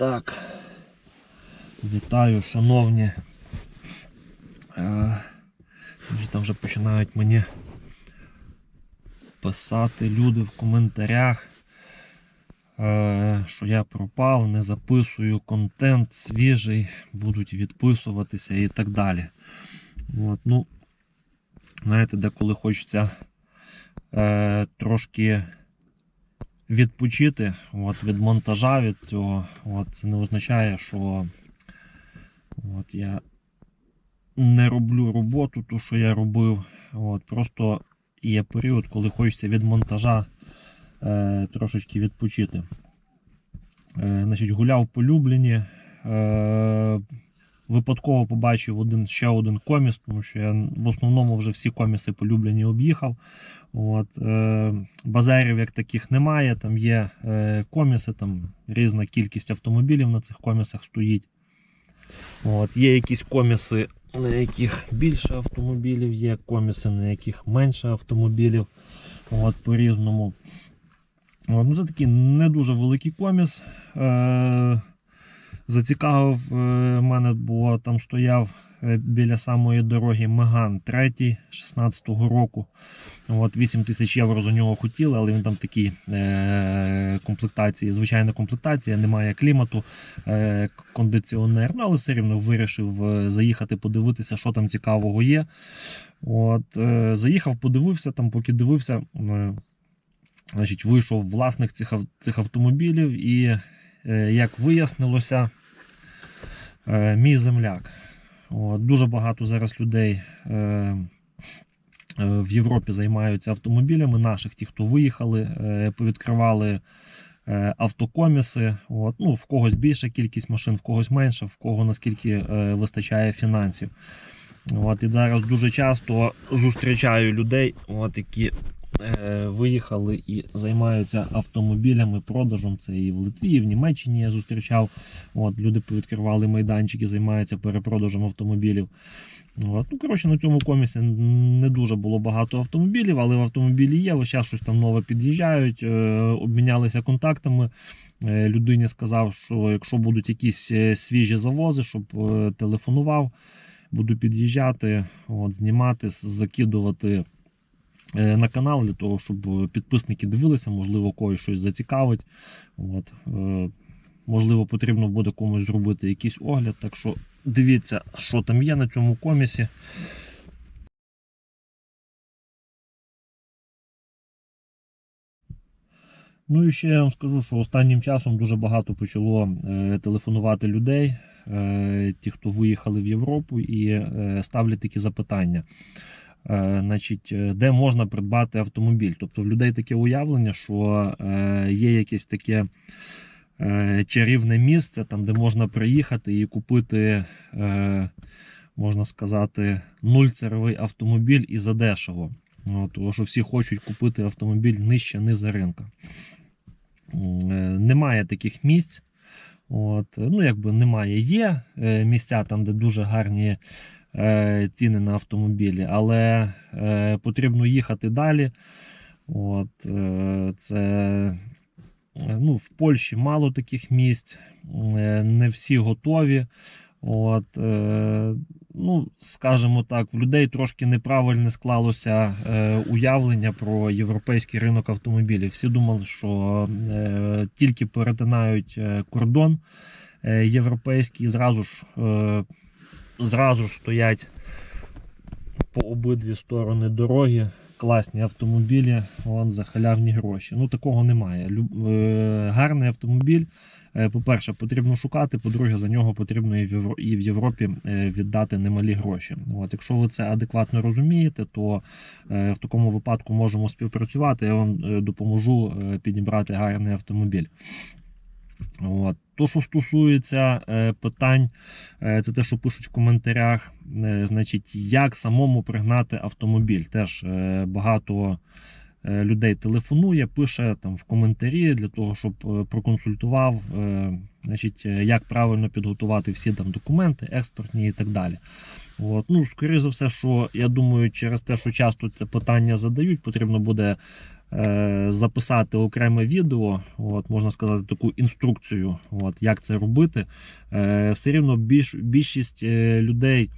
Так. Вітаю, шановні. Там вже починають мені писати люди в коментарях, що я пропав, не записую контент свіжий, будуть відписуватися і так далі. От, ну, знаєте, деколи хочеться е, трошки відпочити от, від монтажа від цього. От, це не означає, що от, я не роблю роботу, ту, що я робив. От, просто є період, коли хочеться від монтажа е, трошечки відпочити. Е, значить, гуляв по Любліні. Е, випадково побачив один, ще один коміс, тому що я в основному вже всі коміси по Любліні об'їхав. От, е, базарів як таких немає. Там є е, коміси, там різна кількість автомобілів на цих комісах стоїть. От, є якісь коміси, на яких більше автомобілів, є коміси, на яких менше автомобілів. От, по-різному. Ну, це такий не дуже великий коміс. Е, зацікавив е, мене, бо там стояв е, біля самої дороги Меган 3 16-го року. От 8 тисяч євро за нього хотіли, але він там такий е, комплектації, звичайна комплектація, немає клімату, е, кондиціонер. Ну, але все рівно вирішив е, заїхати, подивитися, що там цікавого є. От, е, Заїхав, подивився, там, поки дивився, е, значить, вийшов власник цих, цих автомобілів, і, як вияснилося, е, мій земляк. От, дуже багато зараз людей. Е, е, в Європі займаються автомобілями наших, ті, хто виїхали, е, повідкривали е, автокоміси. От, ну, в когось більша кількість машин, в когось менша, в кого наскільки е, вистачає фінансів. От, і зараз дуже часто зустрічаю людей, от, які виїхали і займаються автомобілями, продажем. Це і в Литві, і в Німеччині я зустрічав. От, люди повідкривали майданчики, займаються перепродажем автомобілів. От, ну, коротше, на цьому комісі не дуже було багато автомобілів, але в автомобілі є. Ось зараз щось там нове під'їжджають, е, обмінялися контактами. Е, людині сказав, що якщо будуть якісь е, свіжі завози, щоб е, телефонував, буду під'їжджати, от, знімати, закидувати е, на канал для того, щоб е, підписники дивилися, можливо, когось щось зацікавить. От, е, можливо, потрібно буде комусь зробити якийсь огляд. Так що дивіться, що там є на цьому комісі. Ну і ще я вам скажу, що останнім часом дуже багато почало е, телефонувати людей, е, ті, хто виїхали в Європу, і е, ставлять такі запитання. Е, значить, е, де можна придбати автомобіль? Тобто в людей таке уявлення, що е, є якесь таке чарівне місце, там, де можна приїхати і купити, можна сказати, нульцеровий автомобіль і задешево. Тому що всі хочуть купити автомобіль нижче низа ринка. Немає таких місць. От, ну, якби немає. Є місця там, де дуже гарні ціни на автомобілі, але е, потрібно їхати далі. От, е, це, е, ну, в Польщі мало таких місць, е, не всі готові. От, е, ну, скажімо так, в людей трошки неправильне склалося е, уявлення про європейський ринок автомобілів. Всі думали, що е, тільки перетинають е, кордон е, європейський, зразу ж, е, зразу ж стоять по обидві сторони дороги. Класні автомобілі вон, за халявні гроші. Ну такого немає. Люб, е, гарний автомобіль. е, По-перше, потрібно шукати. По-друге, за нього потрібно і в Європі е, віддати немалі гроші. От, якщо ви це адекватно розумієте, то в такому випадку можемо співпрацювати. Я вам допоможу підібрати гарний автомобіль. От. То, що стосується е, питань, е, це те, що пишуть в коментарях, е, значить, як самому пригнати автомобіль. Теж багато людей телефонує, пише там в коментарі для того, щоб проконсультував, значить, як правильно підготувати всі там документи, експортні і так далі. От. Ну, скоріше за все, що я думаю, через те, що часто це питання задають, потрібно буде записати окреме відео, от, можна сказати, таку інструкцію, от, як це робити. Е, Все рівно більш, більшість е, людей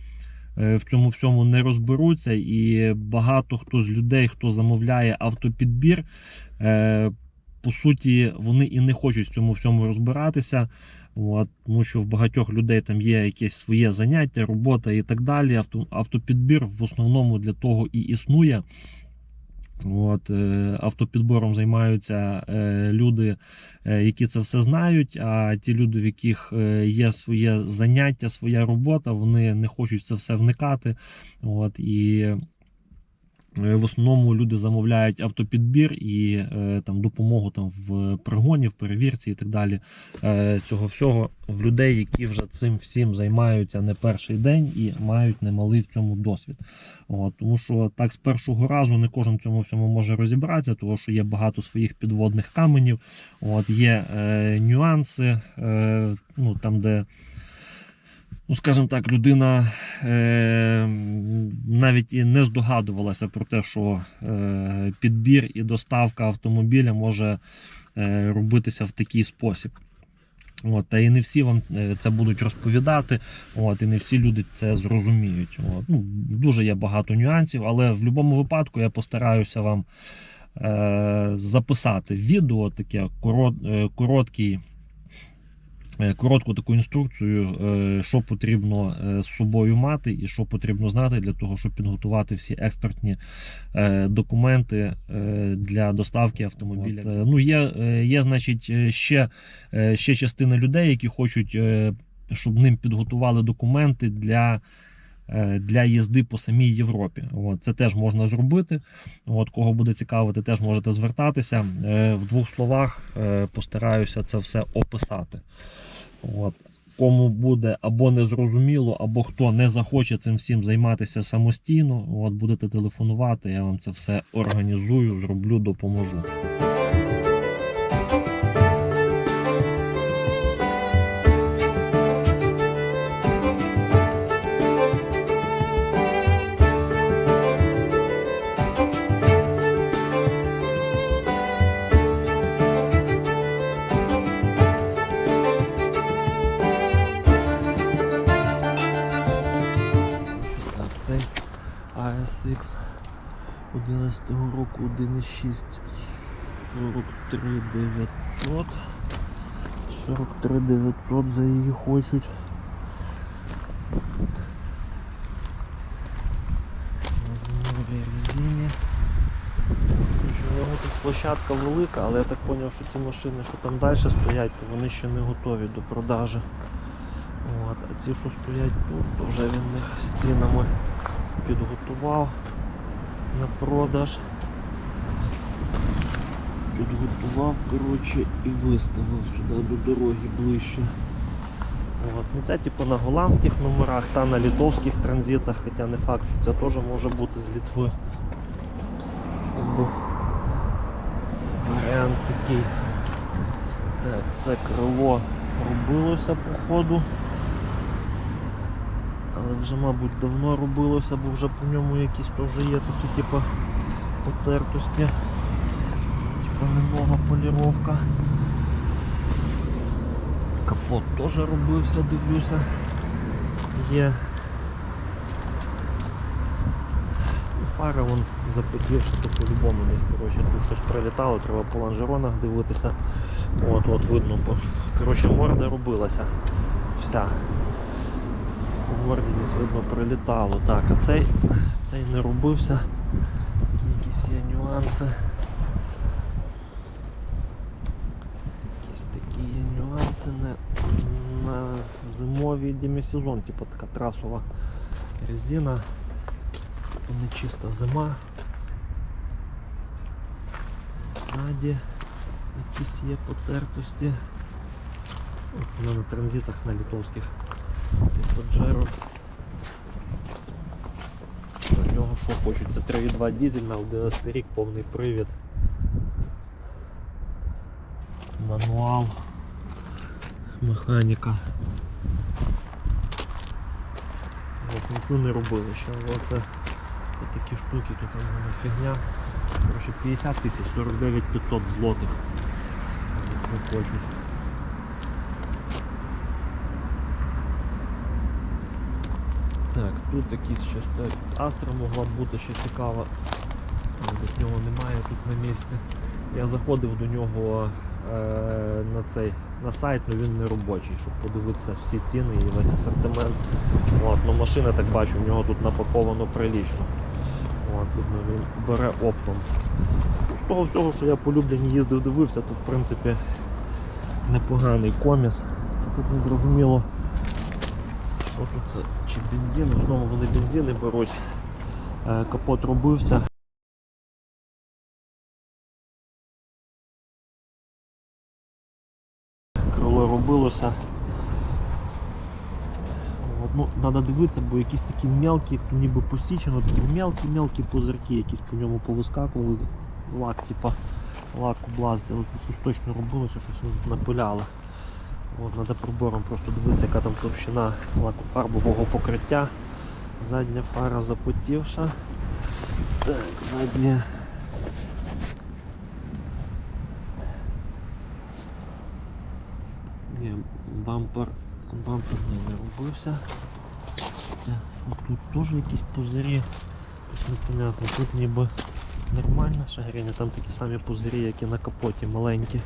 е, в цьому всьому не розберуться, і багато хто з людей, хто замовляє автопідбір, е, по суті, вони і не хочуть в цьому всьому розбиратися. От, тому що в багатьох людей там є якесь своє заняття, робота і так далі. Авто, автопідбір в основному для того і існує. От, е, автопідбором займаються е, люди, е, які це все знають. А ті люди, в яких є своє заняття, своя робота, вони не хочуть це все вникати. От, і в основному люди замовляють автопідбір і е, там допомогу там в пригоні, в перевірці і так далі. Е, цього всього в людей, які вже цим всім займаються не перший день і мають немалий в цьому досвід. От, тому що так з першого разу не кожен в цьому всьому може розібратися, тому що є багато своїх підводних каменів. От, є е, нюанси, е, ну, там, де. Ну, скажімо так, людина е, навіть і не здогадувалася про те, що е, підбір і доставка автомобіля може е, робитися в такий спосіб. От, та і не всі вам е, це будуть розповідати, от, і не всі люди це зрозуміють. От. Ну, дуже є багато нюансів, але в будь-якому випадку я постараюся вам е, записати відео, таке корот, е, короткий, коротку таку інструкцію, е, що потрібно е, з собою мати і що потрібно знати для того, щоб підготувати всі експертні е, документи е, для доставки автомобіля. От, е, ну, є, е, є, значить, е, ще, е, ще частина людей, які хочуть, е, щоб ним підготували документи для. е, Для їзди по самій Європі, От, це теж можна зробити. От, кого буде цікавити, теж можете звертатися. Е, В двох словах е, постараюся це все описати. От. Кому буде або незрозуміло, або хто не захоче цим всім займатися самостійно, от будете телефонувати, я вам це все організую, зроблю, допоможу. ASX 11 року 1.6 43 900 43 900 за її хочуть. Резині. Тут площадка велика, але я так зрозумів, що ті машини, що там далі стоять, то вони ще не готові до продажі. От, а ці, що стоять тут, то вже він їх стінами підготував на продаж. Підготував коротше, і виставив сюди до дороги ближче. От. Ну, це типу на голландських номерах та на литовських транзитах, хоча не факт, що це теж може бути з Літви. Якби варіант такий. Так, це крило робилося по ходу. Але вже, мабуть, давно робилося, бо вже по ньому якісь теж є такі типу, потертості. Типа немного поліровка. Капот теж робився, дивлюся. Є. Ну, Фара вон запотівши, це по-любому десь коротше, тут щось прилітало, треба по лонжеронах дивитися. От, от видно, коротше, морда робилася. Вся. По морді десь видно прилітало. Так, а цей, цей не робився. Якісь є нюанси. Якісь такі є нюанси на, на зимовий демісезон, типу така трасова резина. Типу не чиста зима. Ззаді якісь є потертості. От вона на транзитах на литовських. Цей Pajero. За нього що хочуть? Це 3.2 дизель на 11 рік, повний привід. Мануал. Механіка. От, нічого не робили ще. Оце такі штуки, тут вона фігня. Коротше, 50 тисяч, 49 500 злотих. За цю хочуть. Так, тут якісь щось. Астра могла бути ще цікава. Без нього немає тут на місці. Я заходив до нього е, на цей на сайт, але він не робочий, щоб подивитися всі ціни і весь асортимент. От, ну, машина, так бачу, в нього тут напаковано прилічно. От, тут ну, він бере оптом. Ну, З того всього, що я по Любліні їздив, дивився, то в принципі непоганий коміс. Тут не зрозуміло, що тут це, чи бензин, знову вони бензини беруть. Е, Капот робився. Крило робилося. Ну, Треба дивитися, бо якісь такі мелкі, ніби посічено, такі мелкі-мелкі позирки, якісь по ньому повискакували. Лак, типа, лак тут щось точно робилося, щось напиляли. От, Треба пробором просто дивитися, яка там товщина лаку фарбового покриття. Задня фара запотівша. Так, задня. Ні, бампер, бампер не робився. Хоча Тут теж якісь пузирі. Тут непонятно. Тут ніби нормальна шагріння, там такі самі пузирі, як і на капоті, маленькі.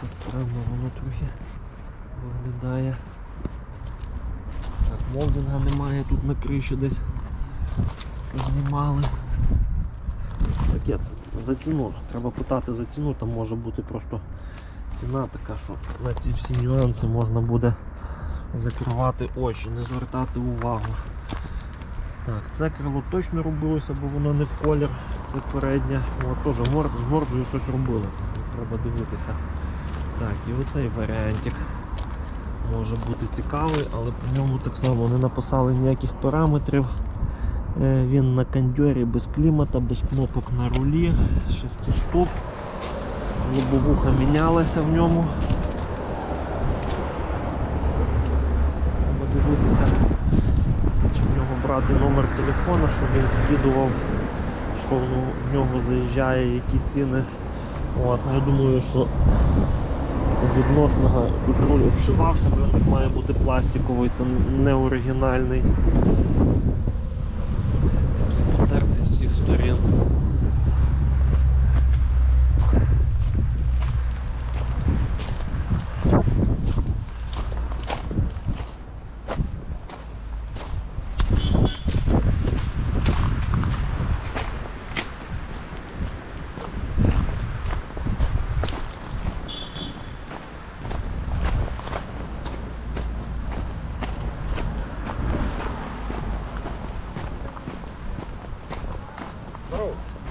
Тут странно воно трохи виглядає. Так, молдинга немає, тут на криші десь знімали. Таке це за ціну. Треба питати за ціну, там може бути просто ціна така, що на ці всі нюанси можна буде закривати очі, не звертати увагу. Так, це крило точно робилося, бо воно не в колір, це переднє. От теж з мордою щось робили. Треба дивитися. Так, і оцей варіантик може бути цікавий, але по ньому так само не написали ніяких параметрів. Е, Він на кондьорі без клімата, без кнопок на рулі, 6 стоп. Лобовуха мінялася в ньому. Треба дивитися, чи в нього брати номер телефона, щоб він скидував, що в нього заїжджає, які ціни. От, я думаю, що відносно тут руль обшивався, бо має бути пластиковий, це не оригінальний. Потертий з всіх сторін.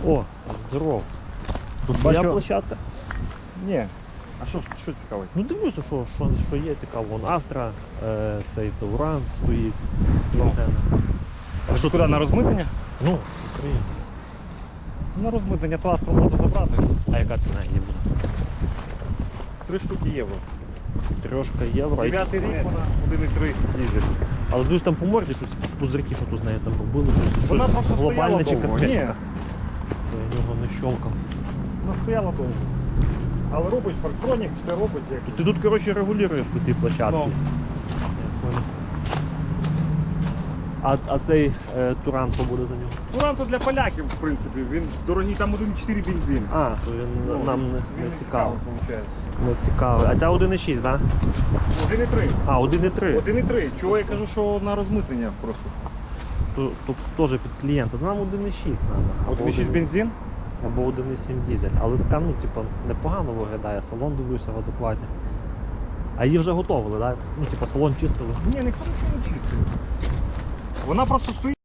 О, здоров. Тут Бачу- площадка? Ні. А що, що цікавить? Ну дивлюся, що, що, що є цікаво. Вон Астра, е, цей Тауран стоїть. Ну. А що куди на розмитнення? ну, Україна. На розмитнення то Астру можна забрати. А яка ціна її буде? Три штуки євро. Трьошка євро. Дев'ятий рік вона 1,3 дізель. Але дивлюсь там по морді щось пузирки, що тут з нею там робили, щось, Вона просто глобальне чи косметика. Не щолкав. Вона стояла довго. Але робить фарктронік, все робить як. Ти тут, коротше, регулюєш по цій площадці. Ну. Я понял. А, а цей е, Туран, що буде за нього? Ну то для поляків, в принципі. Він дорогий, там 1,4 бензин. А, то він Ну, нам не, він не цікаво. Не цікаво. А ця 1,6, так? Да? 1,3. А, 1,3. 1,3. Чого я кажу, що на розмитнення просто. То, то теж під клієнта. Нам 1,6 треба. 1,6 бензин. Або 1,7 дизель. Але така, ну, типу, непогано виглядає, салон дивлюся в адекваті. А її вже готовили, так? Ну, типу, салон чистили. Ні, ніхто нічого не чистив. Вона просто стоїть.